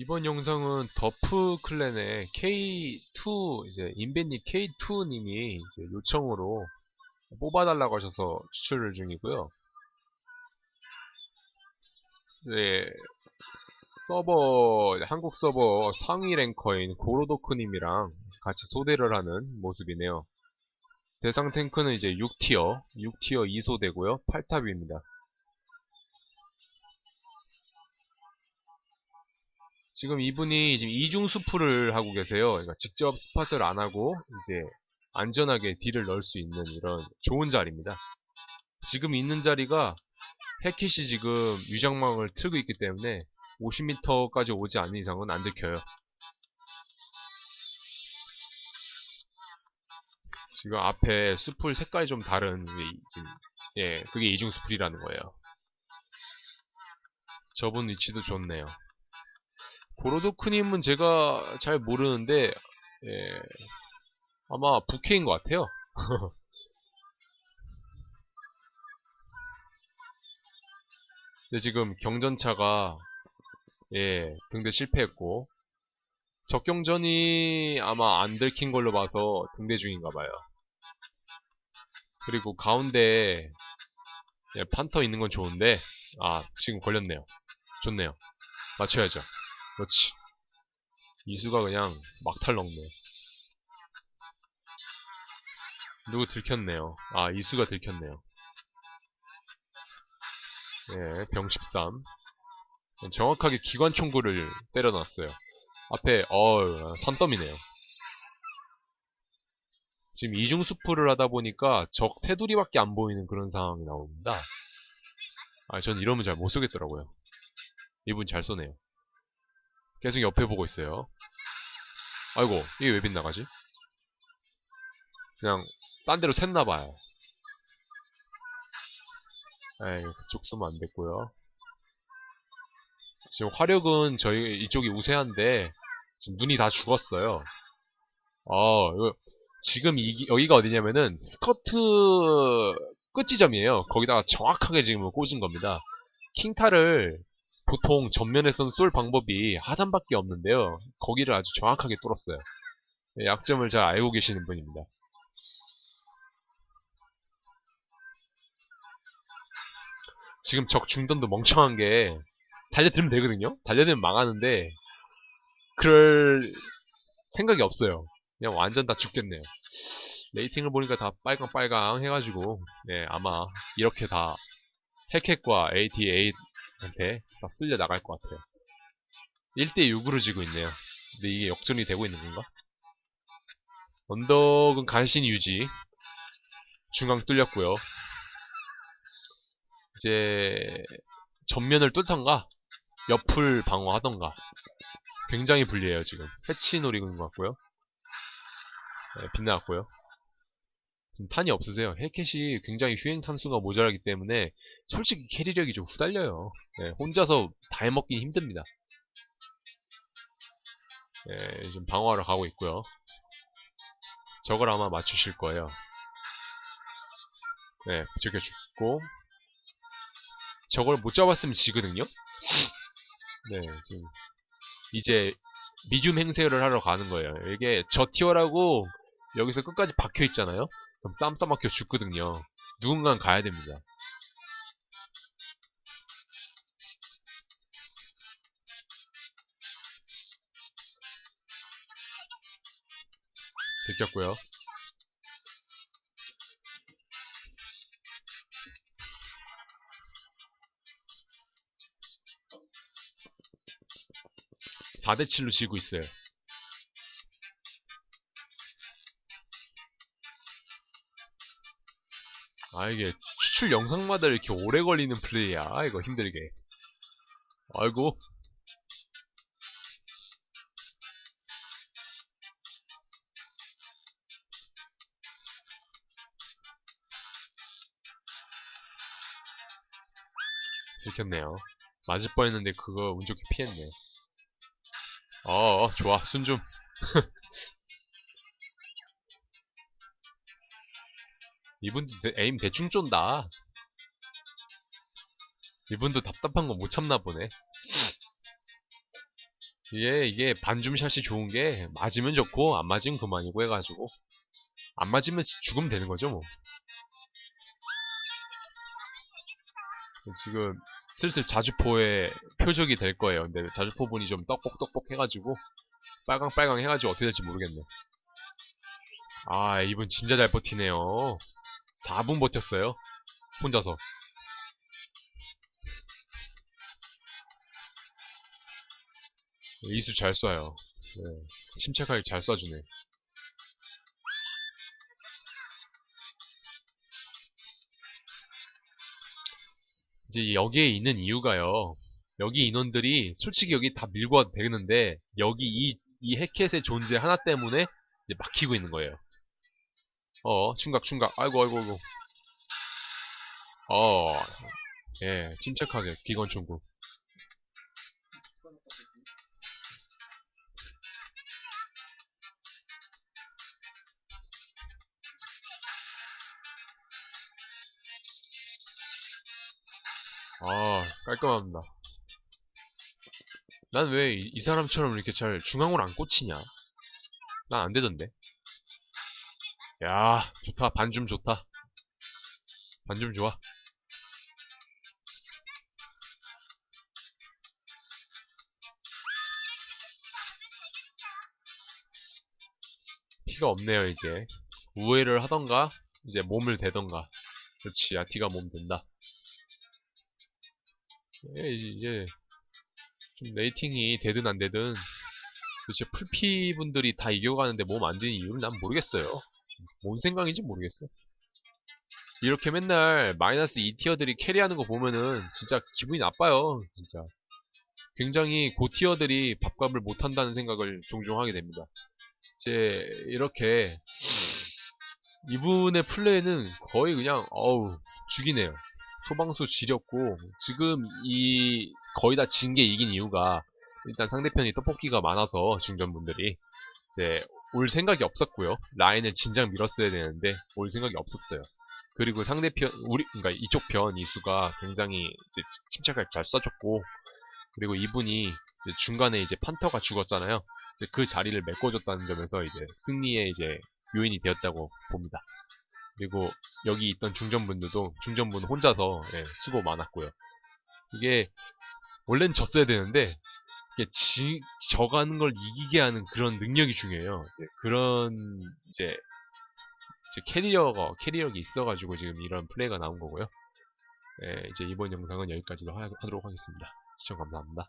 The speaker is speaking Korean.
이번 영상은 더프 클랜의 K2 이제 인벤님 K2 님이 이제 요청으로 뽑아달라고 하셔서 추출을 중이고요. 네, 서버 한국 서버 상위 랭커인 고로도크 님이랑 같이 소대를 하는 모습이네요. 대상 탱크는 이제 6티어, 6티어 2소대고요. 8탑입니다. 지금 이분이 지금 이중 수프를 하고 계세요. 그러니까 직접 스팟을 안 하고 이제 안전하게 딜을 넣을 수 있는 이런 좋은 자리입니다. 지금 있는 자리가 해킷이 지금 유장망을 틀고 있기 때문에 50m까지 오지 않는 이상은 안 들켜요. 지금 앞에 수풀 색깔이 좀 다른 예 그게 이중 수풀이라는 거예요. 저분 위치도 좋네요. 고로도크님은 제가 잘 모르는데 예, 아마 부캐인 것 같아요. 근데 지금 경전차가 예 등대 실패했고 적경전이 아마 안 들킨 걸로 봐서 등대 중인가 봐요. 그리고 가운데 예, 판터 있는 건 좋은데 아 지금 걸렸네요. 좋네요. 맞춰야죠. 그렇지. 이수가 그냥 막탈 넣네. 누구 들켰네요. 아, 이수가 들켰네요. 예, 병 13. 정확하게 기관 총구를 때려놨어요. 앞에, 어 산더미네요. 지금 이중수풀을 하다 보니까 적 테두리밖에 안 보이는 그런 상황이 나옵니다. 아, 전 이러면 잘 못 쏘겠더라고요. 이분 잘 쏘네요. 계속 옆에 보고 있어요. 아이고, 이게 왜 빗나가지? 그냥, 딴 데로 샜나봐요. 에이, 그쪽 쏘면 안 됐고요. 지금 화력은 저희, 이쪽이 우세한데, 지금 눈이 다 죽었어요. 어, 이거, 지금 이, 여기가 어디냐면은, 스커트 끝지점이에요. 거기다가 정확하게 지금 꽂은 겁니다. 킹타를 보통 전면에서는 쏠 방법이 하단밖에 없는데요. 거기를 아주 정확하게 뚫었어요. 네, 약점을 잘 알고 계시는 분입니다. 지금 적 중던도 멍청한 게 달려들면 되거든요? 달려들면 망하는데 그럴 생각이 없어요. 그냥 완전 다 죽겠네요. 레이팅을 보니까 다 빨강빨강 해가지고 네, 아마 이렇게 다 핵핵과 AT8 한테 다 쓸려 나갈 것 같아요. 1대6으로 지고 있네요. 근데 이게 역전이 되고 있는 건가? 언덕은 간신히 유지. 중앙 뚫렸고요. 이제 전면을 뚫던가 옆을 방어하던가 굉장히 불리해요 지금. 패치 노리고 있는 것 같고요. 네, 빗나갔고요. 탄이 없으세요. 헬켓이 굉장히 휴행 탄수가 모자라기 때문에 솔직히 캐리력이 좀 후달려요. 네, 혼자서 다 해먹기 힘듭니다. 네, 지금 방어하러 가고 있고요. 저걸 아마 맞추실 거예요. 네, 저게 죽고 저걸 못 잡았으면 지거든요. 네, 지금 이제 미줌 행세를 하러 가는 거예요. 이게 저 티어라고 여기서 끝까지 박혀 있잖아요. 그럼 쌈 싸먹혀 죽거든요. 누군가는 가야 됩니다. 들켰고요. (4대7로) 지고 있어요. 아 이게 추출 영상마다 이렇게 오래 걸리는 플레이야. 이거 힘들게. 아이고. 들켰네요. 맞을 뻔했는데 그거 운 좋게 피했네. 어 좋아. 순좀 이분도 에임 대충 쫀다. 이분도 답답한 거 못 참나 보네. 이게 이게 반줌샷이 좋은 게 맞으면 좋고 안 맞으면 그만이고 해가지고 안 맞으면 죽으면 되는 거죠 뭐. 지금 슬슬 자주포의 표적이 될 거예요. 근데 자주포 분이 좀 떡볶떡볶 해가지고 빨강빨강 해가지고 어떻게 될지 모르겠네. 아 이분 진짜 잘 버티네요. 4분 버텼어요. 혼자서. 이수 잘 쏴요. 네, 침착하게 잘 쏴주네. 이제 여기에 있는 이유가요. 여기 인원들이 솔직히 여기 다 밀고 와도 되겠는데 여기 이, 이 해켓의 존재 하나 때문에 막히고 있는 거예요. 어, 충각, 충각. 아이고, 아이고, 아이고. 어, 예, 침착하게 기관 총구. 아, 깔끔합니다. 난 왜 이 사람처럼 이렇게 잘 중앙으로 안 꽂히냐? 난 안 되던데. 야, 좋다. 반줌 좋다. 반줌 좋아. 피가 없네요, 이제. 우회를 하던가, 이제 몸을 대던가. 그렇지, 야티가 몸 된다. 예, 이제, 좀 레이팅이 되든 안 되든, 도대체 풀피 분들이 다 이겨가는데 몸 안 되는 이유를 난 모르겠어요. 뭔 생각인지 모르겠어. 이렇게 맨날 마이너스 2티어들이 캐리하는 거 보면은 진짜 기분이 나빠요. 진짜. 굉장히 고티어들이 밥값을 못한다는 생각을 종종 하게 됩니다. 이제 이렇게 이분의 플레이는 거의 그냥 어우 죽이네요. 소방수 지렸고 지금 이 거의 다 진 게 이긴 이유가 일단 상대편이 떡볶이가 많아서 중전분들이 이제 올 생각이 없었고요. 라인을 진작 밀었어야 되는데 올 생각이 없었어요. 그리고 상대편 우리 그러니까 이쪽 편 이수가 굉장히 이제 침착하게 잘 쏴줬고 그리고 이분이 이제 중간에 이제 판터가 죽었잖아요. 이제 그 자리를 메꿔줬다는 점에서 이제 승리의 이제 요인이 되었다고 봅니다. 그리고 여기 있던 중전분들도 중전분 혼자서 예, 수고 많았고요. 이게 원래는 졌어야 되는데 지, 져가는 걸 이기게 하는 그런 능력이 중요해요. 예, 그런 이제, 이제 캐리어가 캐리어가 있어가지고 지금 이런 플레이가 나온 거고요. 예, 이제 이번 영상은 여기까지로 하, 하도록 하겠습니다. 시청 감사합니다.